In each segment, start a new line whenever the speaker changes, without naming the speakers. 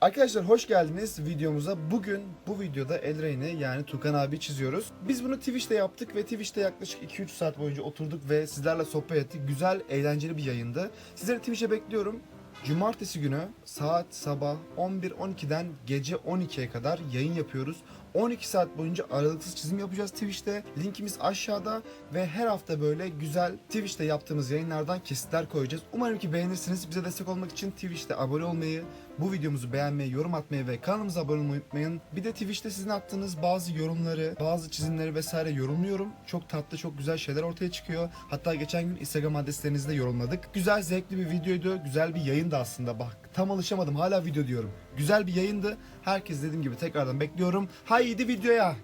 Arkadaşlar hoş geldiniz videomuza. Bugün bu videoda Elrein'i yani Tukan abi çiziyoruz. Biz bunu Twitch'te yaptık ve Twitch'te yaklaşık 2-3 saat boyunca oturduk ve sizlerle sohbet ettik. Güzel, eğlenceli bir yayındı. Sizleri Twitch'e bekliyorum. Cumartesi günü saat sabah 11-12'den gece 12'ye kadar yayın yapıyoruz. 12 saat boyunca aralıksız çizim yapacağız Twitch'te. Linkimiz aşağıda ve her hafta böyle güzel Twitch'te yaptığımız yayınlardan kesitler koyacağız. Umarım ki beğenirsiniz. Bize destek olmak için Twitch'te abone olmayı, bu videomuzu beğenmeyi, yorum atmayı ve kanalımıza abone olmayı unutmayın. Bir de Twitch'te sizin attığınız bazı yorumları, bazı çizimleri vesaire yorumluyorum. Çok tatlı, çok güzel şeyler ortaya çıkıyor. Hatta geçen gün Instagram adreslerinizi de yorumladık. Güzel, zevkli bir videoydu. Güzel bir yayındı aslında. Bak tam alışamadım. Hala video diyorum. Güzel bir yayındı. Herkes dediğim gibi tekrardan bekliyorum. Haydi videoya.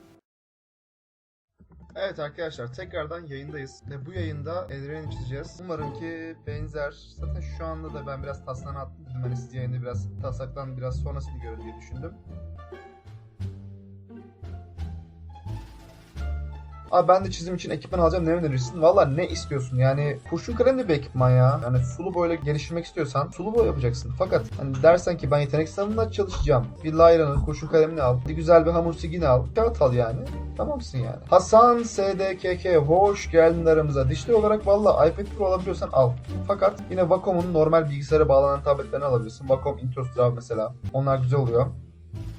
Evet arkadaşlar tekrardan yayındayız ve bu yayında Elren'i çizeceğiz. Umarım ki benzer. Zaten şu anda da ben biraz taslağını attım hani siz yayında biraz taslaktan biraz sonrasını görün diye düşündüm. Abi ben de çizim için ekipman alacağım ne önerirsin? Valla ne istiyorsun yani kurşun kalemli bir ekipman ya. Yani sulu boyla geliştirmek istiyorsan sulu boy yapacaksın. Fakat hani dersen ki ben yetenek sınavında çalışacağım. Bir Lyra'nın kurşun kalemini al. Bir güzel bir hamur sigini al. Kağıt al yani. Tamamsın yani. Hasan SDKK hoş geldin aramıza. Dişli olarak valla iPad Pro alabiliyorsan al. Fakat yine Wacom'un normal bilgisayara bağlanan tabletlerini alabilirsin. Wacom Introstrav mesela. Onlar güzel oluyor.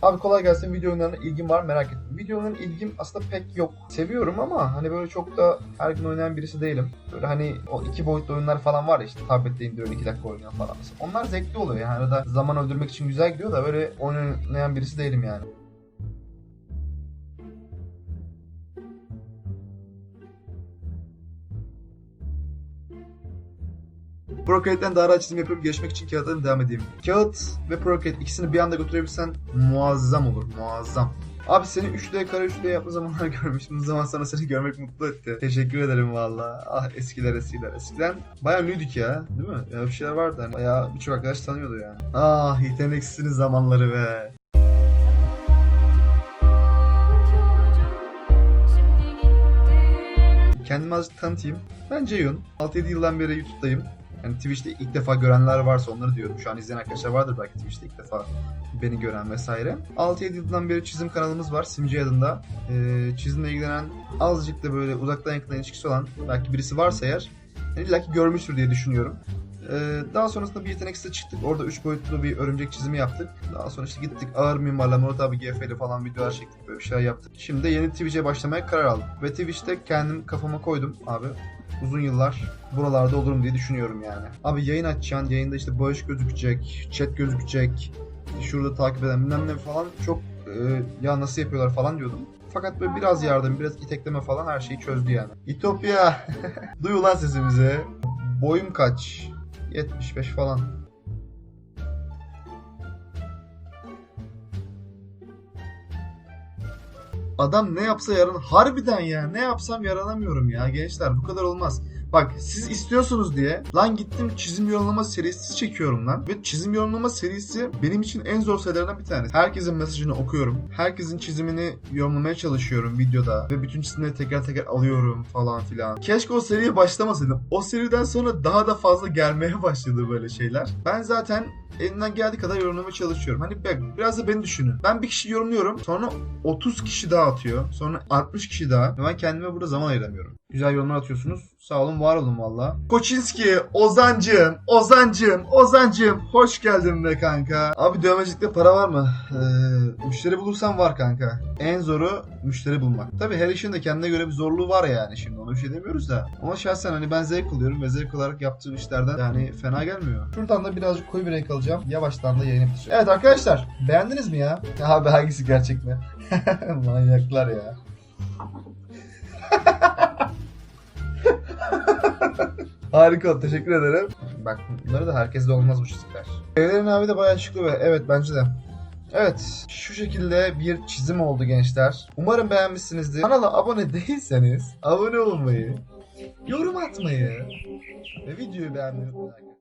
Abi kolay gelsin. Video oyunlarına ilgim var merak ettim. Video oyunlarına ilgim aslında pek yok. Seviyorum ama hani böyle çok da her gün oynayan birisi değilim. Böyle hani o iki boyutlu oyunlar falan var ya işte tablette indiriyorsun iki dakika oynuyor falan. Onlar zevkli oluyor yani. Arada zaman öldürmek için güzel gidiyor da böyle oynayan birisi değilim yani. Procreate'den rahat çizim yapıp geçmek için kağıtlarına devam edeyim. Kağıt ve Procreate ikisini bir anda götürebilirsen muazzam olur. Muazzam. Abi seni 3D kare 3D yapma zamanlar görmüştüm. Bu zaman sana seni görmek mutlu etti. Teşekkür ederim valla. Ah eskiler eskiler. Eskiden bayağı ünlüydük ya. Değil mi? Ya bir şeyler vardı. Hani bayağı birçok arkadaş tanıyordu yani. Ah yeteneksizsiniz zamanları be. Kendimi azıcık tanıtayım. Ben Ceyhun. 6-7 yıldan beri YouTube'dayım. Yani Twitch'te ilk defa görenler varsa onları diyorum. Şu an izleyen arkadaşlar vardır belki Twitch'te ilk defa beni gören vesaire. 6-7 yıldan beri çizim kanalımız var Simci adında. Ee, çizimle ilgilenen azıcık da böyle uzaktan yakından ilişkisi olan belki birisi varsa eğer yani illa ki görmüştür diye düşünüyorum. Ee, daha sonrasında bir yetenek site çıktık. Orada 3 boyutlu bir örümcek çizimi yaptık. Daha sonra işte gittik ağır mimarla Murat abi GF'li falan videolar çektik. Böyle bir şeyler yaptık. Şimdi yeni Twitch'e başlamaya karar aldım. Ve Twitch'te kendim kafama koydum abi uzun yıllar buralarda olurum diye düşünüyorum yani. Abi yayın açacaksın, yayında işte bağış gözükecek, chat gözükecek, şurada takip eden bilmem ne falan çok e, ya nasıl yapıyorlar falan diyordum. Fakat böyle biraz yardım, biraz itekleme falan her şeyi çözdü yani. İtopya! Duy ulan sesimizi. Boyum kaç? 75 falan. Adam ne yapsa yaran harbiden ya ne yapsam yaranamıyorum ya gençler bu kadar olmaz. Bak siz istiyorsunuz diye lan gittim çizim yorumlama serisi çekiyorum lan. Ve çizim yorumlama serisi benim için en zor serilerden bir tanesi. Herkesin mesajını okuyorum. Herkesin çizimini yorumlamaya çalışıyorum videoda. Ve bütün çizimleri teker teker alıyorum falan filan. Keşke o seriye başlamasaydım. O seriden sonra daha da fazla gelmeye başladı böyle şeyler. Ben zaten elimden geldiği kadar yorumlamaya çalışıyorum. Hani bak biraz da beni düşünün. Ben bir kişi yorumluyorum. Sonra 30 kişi daha atıyor. Sonra 60 kişi daha. Ben kendime burada zaman ayıramıyorum. Güzel yorumlar atıyorsunuz. Sağ olun var olun valla. Koçinski, Ozancım, Ozancım, Ozancım. Hoş geldin be kanka. Abi dövmecilikte para var mı? Ee, müşteri bulursan var kanka. En zoru müşteri bulmak. Tabi her işin de kendine göre bir zorluğu var yani şimdi ona bir şey demiyoruz da. Ama şahsen hani ben zevk alıyorum ve zevk olarak yaptığım işlerden yani fena gelmiyor. Şuradan da birazcık koyu bir renk alacağım. Yavaştan da yayını bitireceğim. Evet arkadaşlar beğendiniz mi ya? Abi hangisi gerçek mi? Manyaklar ya. Harika teşekkür ederim. Bak bunları da herkeste olmaz bu çizgiler. Evlerin abi de bayağı şıklı ve evet bence de. Evet şu şekilde bir çizim oldu gençler. Umarım beğenmişsinizdir. Kanala abone değilseniz abone olmayı, yorum atmayı ve videoyu beğenmeyi unutmayın.